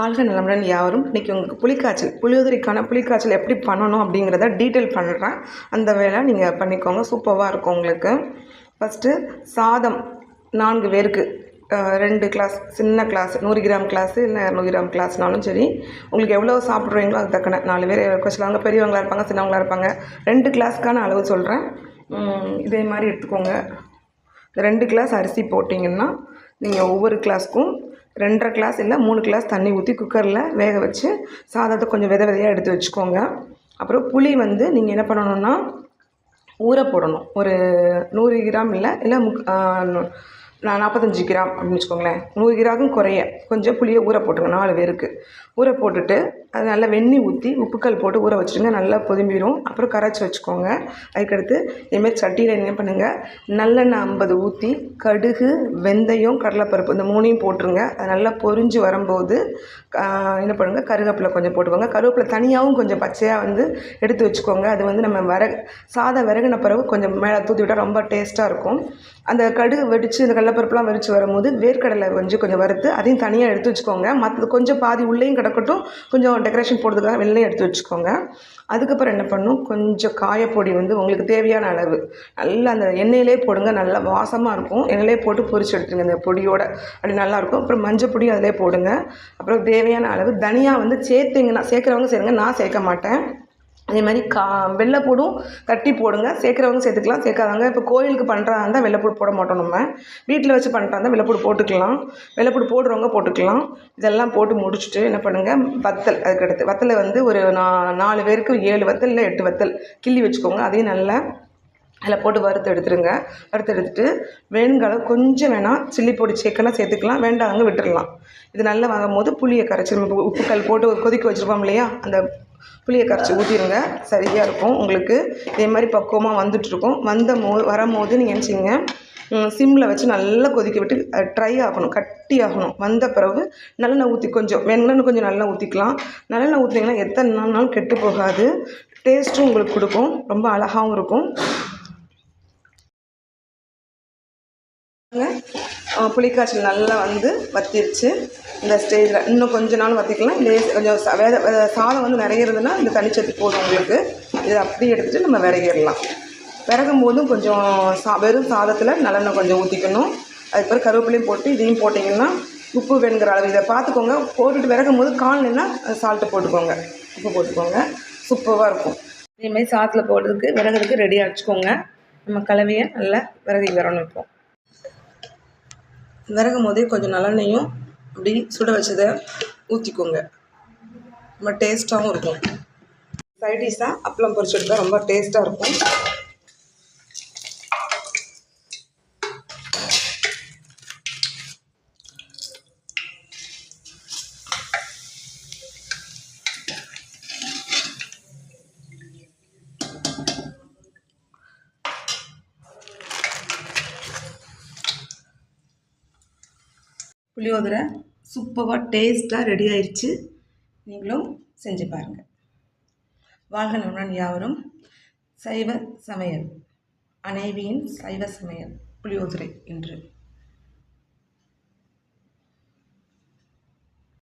வாழ்க நலமுடன் யாரும் இன்றைக்கி உங்களுக்கு புளிக்காய்ச்சல் புளியோதரைக்கான புளிக்காய்ச்சல் எப்படி பண்ணணும் அப்படிங்கிறத டீட்டெயில் பண்ணுறேன் அந்த வேலை நீங்கள் பண்ணிக்கோங்க. சூப்பராக இருக்கும் உங்களுக்கு. ஃபஸ்ட்டு சாதம் நான்கு பேருக்கு. ரெண்டு கிளாஸ் சின்ன கிளாஸ் நூறு கிராம் கிளாஸு இல்லை இரநூறு கிராம் கிளாஸ்னாலும் சரி. உங்களுக்கு எவ்வளோ சாப்பிட்றீங்களோ அது தக்கன நாலு பேர் சிலவங்க பெரியவங்களா இருப்பாங்க சின்னவங்களா இருப்பாங்க. ரெண்டு கிளாஸ்க்கான அளவு சொல்கிறேன் இதே மாதிரி எடுத்துக்கோங்க. ரெண்டு கிளாஸ் அரிசி போட்டிங்கன்னா நீங்கள் ஒவ்வொரு கிளாஸ்க்கும் ரெண்டரை கிளாஸ் இல்லை மூணு கிளாஸ் தண்ணி ஊற்றி குக்கரில் வேக வச்சு சாதத்தை கொஞ்சம் வித விதையாக எடுத்து வச்சுக்கோங்க. அப்புறம் புளி வந்து நீங்கள் என்ன பண்ணணும்னா ஊற போடணும். ஒரு நூறு கிராம் இல்லை இல்லை முக் நான் நாற்பத்தஞ்சு கிராம் அப்படின்னு வச்சுக்கோங்களேன். நூறு கிராமும் குறைய. கொஞ்சம் புளியை ஊற போட்டுருங்க நாலு பேருக்கு. ஊற போட்டுட்டு அது நல்லா வெந்நீர் ஊற்றி உப்புக்கல் போட்டு ஊற வச்சுருங்க. நல்லா பொதும்பிடும் அப்புறம் கரைச்சி வச்சுக்கோங்க. அதுக்கடுத்து இதுமாரி சட்டியில் என்ன பண்ணுங்கள் நல்லெண்ணெய் ஐம்பது ஊற்றி கடுகு வெந்தயம் கடலைப்பருப்பு இந்த மூணையும் போட்டுருங்க. அது நல்லா பொறிஞ்சு வரும்போது என்ன பண்ணுங்கள் கருவேப்பிலை கொஞ்சம் போட்டுக்கோங்க. கருவேப்பிலை தனியாகவும் கொஞ்சம் பச்சையாக வந்து எடுத்து வச்சுக்கோங்க. அது வந்து நம்ம விறகு சாதம் விறகுன பிறகு கொஞ்சம் மேலே தூத்தி விட்டால் ரொம்ப டேஸ்ட்டாக இருக்கும். அந்த கடுகு வெடித்து இந்த கடலைப்பருப்புலாம் வெடித்து வரும்போது வேர்க்கடலை கொஞ்சம் கொஞ்சம் வறுத்து அதையும் தனியாக எடுத்து வச்சுக்கோங்க. மற்றது கொஞ்சம் பாதி உள்ளேயும் கிடக்கட்டும். கொஞ்சம் டெக்கரேஷன் போடுறதுக்காக வெள்ளையும் எடுத்து வச்சுக்கோங்க. அதுக்கப்புறம் என்ன பண்ணும்? கொஞ்சம் காயப்பொடி வந்து உங்களுக்கு தேவையான அளவு. நல்லா அந்த எண்ணெயிலே போடுங்க. நல்லா வாசமாக இருக்கும். எண்ணெயிலே போட்டு பொரிச்சு எடுத்துருங்க இந்த பொடியோட. அப்படி நல்லாயிருக்கும் அப்புறம் மஞ்சள் பொடி அதிலே போடுங்க. அப்புறம் தேவையான அளவு தனியாக வந்து சேர்த்திங்கன்னா சேர்க்குறவங்க சேருங்க நான் சேர்க்க மாட்டேன். அதே மாதிரி கா வெள்ளைப்பூடும் தட்டி போடுங்க. சேர்க்குறவங்க சேர்த்துக்கலாம் சேர்க்காதவங்க இப்போ கோயிலுக்கு பண்ணுறதா இருந்தால் வெள்ளைப்பூடு போட மாட்டோம் நம்ம. வீட்டில் வச்சு பண்ணுறதா இருந்தால் வெள்ளைப்பூடு போட்டுக்கலாம். வெள்ளைப்பூடு போடுறவங்க போட்டுக்கலாம். இதெல்லாம் போட்டு முடிச்சுட்டு என்ன பண்ணுங்கள் வத்தல் அதுக்கடுத்து வத்தலை வந்து ஒரு நா நாலு பேருக்கு ஏழு வத்தல் இல்லை எட்டு வத்தல். கிள்ளி வச்சுக்கோங்க அதையும் நல்லா அதில் போட்டு வறுத்து எடுத்துருங்க. வறுத்து எடுத்துட்டு வேணுங்களவு கொஞ்சம் வேணால் சில்லி பொடி சேர்க்கலாம் சேர்த்துக்கலாம். வேண்டாங்க விட்டுடலாம் இது நல்லா வாங்கும் போது புளியை கரைச்சி நம்ம உப்புக்கல் போட்டு கொதிக்க வச்சுருப்போம் இல்லையா? அந்த புளியை கரைச்சி ஊற்றிடுங்க சரியாக இருக்கும். உங்களுக்கு இதே மாதிரி பக்குவமாக வந்துட்டுருக்கும். வந்த மோ வரும்போது நீங்கள் நினச்சிங்க சிம்மில் வச்சு நல்லா கொதிக்க விட்டு ட்ரை ஆகணும். கட்டி ஆகணும். வந்த பிறகு நல்லெண்ணெய் ஊற்றி கொஞ்சம் வேணும்னா கொஞ்சம் நல்லா ஊற்றிக்கலாம் நல்லெண்ணெய் ஊற்றினீங்கன்னா எத்தனை நாள்னாலும் கெட்டு போகாது. டேஸ்ட்டும் உங்களுக்கு கொடுக்கும். ரொம்ப அழகாகவும் இருக்கும். புளிக்காய்ச்சல் நல்லா வந்து வத்திருச்சு. இந்த ஸ்டேஜில் இன்னும் கொஞ்ச நாள் வற்றிக்கலாம் இதே கொஞ்சம் வேத சாதம் வந்து நிறைய இந்த தனிச்சத்து போதும் உங்களுக்கு. இதை அப்படியே எடுத்துகிட்டு நம்ம விறகிடலாம். விறகும் போதும் கொஞ்சம் சா வெறும் சாதத்தில் நல்லெண்ணெய் கொஞ்சம் ஊற்றிக்கணும் அதுக்கப்புறம் கருவேப்பிலையும் போட்டு இதையும் போட்டிங்கன்னா உப்பு வேணுங்கிற அளவு. இதை பார்த்துக்கோங்க. போட்டுட்டு விறகும் போது காணலைன்னா சால்ட்டு போட்டுக்கோங்க. உப்பு போட்டுக்கோங்க. சூப்பராக இருக்கும். இதேமாதிரி சாதத்தில் போடுறதுக்கு விறகுறதுக்கு ரெடியாக வச்சுக்கோங்க. நம்ம கலவையை நல்லா விறகு வரணும் இப்போ. விறகும் போதே கொஞ்சம் நல்லெண்ணையும் அப்படி சுட வச்சதை ஊற்றிக்கோங்க ரொம்ப டேஸ்ட்டாகவும் இருக்கும். சைடிஷாக அப்பளம் பொரிச்சு எடுத்தால் ரொம்ப டேஸ்ட்டாக இருக்கும். புளியோதரை சூப்பராக டேஸ்ட்டாக ரெடி ஆயிடுச்சு நீங்களும் செஞ்சு பாருங்கள் வாழ்க நலமுடன் யாவரும் சைவ சமையல் அனைவியின் சைவ சமையல் புளியோதரை இன்று